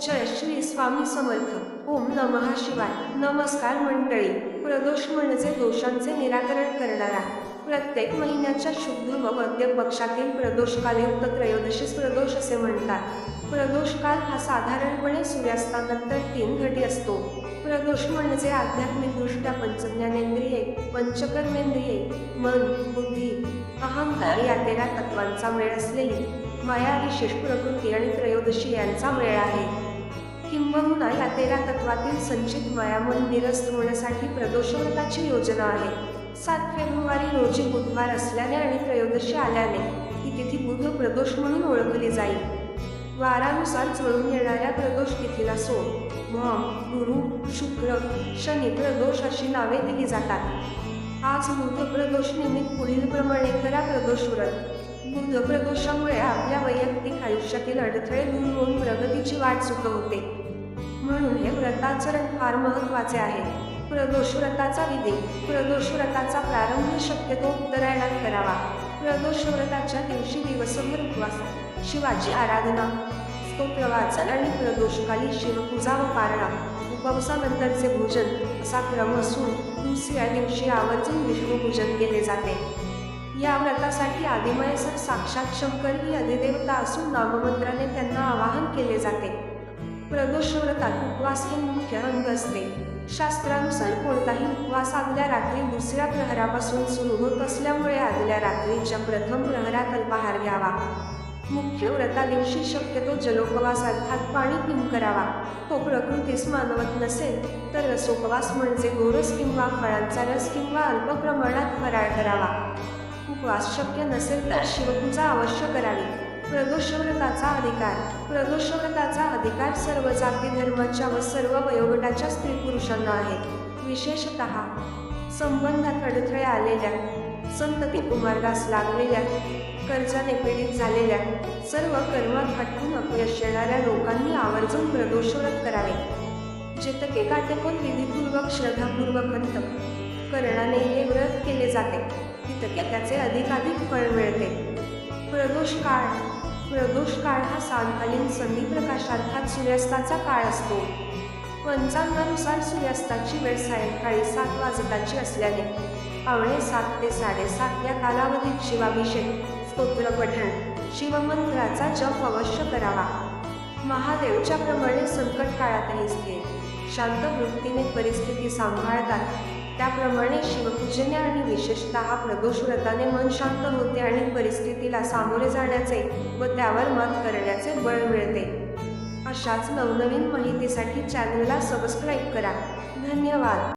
जय श्री स्वामी समर्थ. ओम नमः शिवाय. नमस्कार मंडळी. प्रदोष म्हणजे दोषांचे निराकरण करणारा. प्रत्येक महिन्याच्या शुद्ध व मध्य पक्षातील प्रदोष कालयुक्त त्रयोदशीस प्रदोष असे म्हणतात. प्रदोष काल हा साधारणपणे सूर्यास्तानंतर तीन घटी असतो. प्रदोष म्हणजे आध्यात्मिकदृष्ट्या पंचज्ञानेंद्रिये पंचकर्मेंद्रिये मन बुद्धी अहंकार या तेरा तत्वांचा मेळ असलेली माया विशेष प्रकृती आणि त्रयोदशी यांचा मेळ आहे. किंबहुना या तेरा तत्वातील संचित मायामन निरस्त होण्यासाठी प्रदोषव्रताची योजना आहे. सात फेब्रुवारी रोजी बुधवार असल्याने आणि त्रयोदशी आल्याने ही तिथी बुध प्रदोष म्हणून ओळखली जाईल. वारानुसार चढून येणाऱ्या प्रदोष तिथीला सोड मग गुरु शुक्र शनी प्रदोष अशी नावे दिली जातात. आज बुध प्रदोष निमित्त पुढील प्रमाणे करा प्रदोष व्रत. बुध प्रदोषामुळे आपल्या वैयक्तिक आयुष्यातील अडथळे दूर होऊन प्रगतीची वाट चुकवते म्हणून हे व्रताचरण फार महत्त्वाचे आहे. प्रदोष व्रताचा विधी प्रदोष व्रताचा प्रारंभ शक्यतो उत्तरायणात करावा. प्रदोष व्रताच्या दिवशी दिवसभर उपवास शिवाची आराधना स्तोत्र वाचन आणि प्रदोषकाली शिवपूजा व पारणा उपवासानंतरचे भोजन असा क्रम असून दुसऱ्या दिवशी आवर्जून विष्णूपूजन केले जाते. या व्रतासाठी आदिमयसर साक्षात शंकर ही अधिदेवता असून नाममंत्राने त्यांना आवाहन केले जाते. प्रदोष व्रतात उपवास हे मुख्य अंग असते. शास्त्रानुसार कोणताही उपवास आदल्या रात्री दुसऱ्या प्रहरापासून सुरू होत असल्यामुळे आदल्या रात्रीच्या प्रथम प्रहरात अल्पाहार घ्यावा. मुख्य व्रता दिवशी शक्यतो जलोपवास अर्थात पाणी पिऊन करावा. तो प्रकृतीस मानवत नसेल तर रसोपवास म्हणजे गोरस किंवा फळांचा रस किंवा अल्प प्रमाणात फराळ करावा. उपवास शक्य नसेल तर शिवपूजा अवश्य करावी. प्रदोषव्रताचा अधिकार प्रदोषव्रताचा अधिकार सर्व जाती धर्माच्या व सर्व वयोगटाच्या स्त्री पुरुषांना आहे. विशेषत संबंधात अडथळे आलेल्या संतती कुमार्गास लागलेल्या कर्जाने पीडित झालेल्या सर्व कर्मात हटकून अपयश येणाऱ्या लोकांनी आवर्जून प्रदोषव्रत करावे. जेतके काटेकोन विधीपूर्वक श्रद्धापूर्वक अंत करणाने हे व्रत केले जाते. त्याचे अधिकाधिक फळ मिळते. प्रदोष काळ प्रदोष काळ हा सायंकालीन संधी अर्थात सूर्यास्ताचा काळ असतो. पंचांगानुसार सूर्यास्ताची वेळ सायंकाळी सात वाजताची असल्याने पावणे सात ते साडेसात या कालावधीत शिवाभिषेक स्तोत्र पठण शिवमंत्राचा जप अवश्य करावा. महादेवच्या प्रमाणे संकट काळातही स्थिर शांत वृत्तीने परिस्थिती सांभाळतात. त्याप्रमाणे शिवपूजने आणि विशेषतः प्रदोषव्रताने मन शांत होते आणि परिस्थितीला सामोरे जाण्याचे व त्यावर मात करण्याचे बळ मिळते. अशाच नवनवीन माहितीसाठी चॅनलला सबस्क्राईब करा. धन्यवाद.